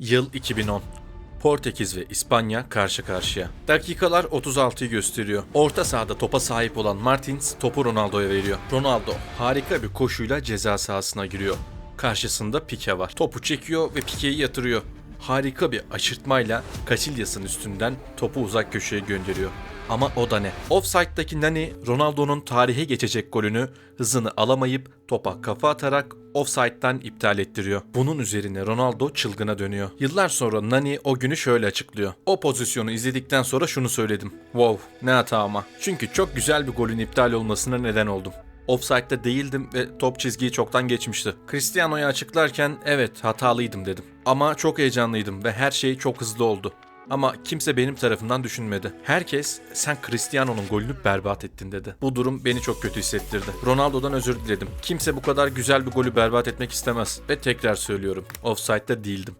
Yıl 2010. Portekiz ve İspanya karşı karşıya. Dakikalar 36'yı gösteriyor. Orta sahada topa sahip olan Martins topu Ronaldo'ya veriyor. Ronaldo harika bir koşuyla ceza sahasına giriyor. Karşısında Pique var. Topu çekiyor ve Pique'yi yatırıyor. Harika bir aşırtmayla Casillas'ın üstünden topu uzak köşeye gönderiyor. Ama o da ne? Offside'daki Nani, Ronaldo'nun tarihe geçecek golünü hızını alamayıp topa kafa atarak offside'dan iptal ettiriyor. Bunun üzerine Ronaldo çılgına dönüyor. Yıllar sonra Nani o günü şöyle açıklıyor. O pozisyonu izledikten sonra şunu söyledim. Wow ne hata ama. Çünkü çok güzel bir golün iptal olmasına neden oldum. Offside'da değildim ve top çizgiyi çoktan geçmişti. Cristiano'yu açıklarken evet hatalıydım dedim. Ama çok heyecanlıydım ve her şey çok hızlı oldu. Ama kimse benim tarafından düşünmedi. Herkes sen Cristiano'nun golünü berbat ettin dedi. Bu durum beni çok kötü hissettirdi. Ronaldo'dan özür diledim. Kimse bu kadar güzel bir golü berbat etmek istemez. Ve tekrar söylüyorum. Offside'da değildim.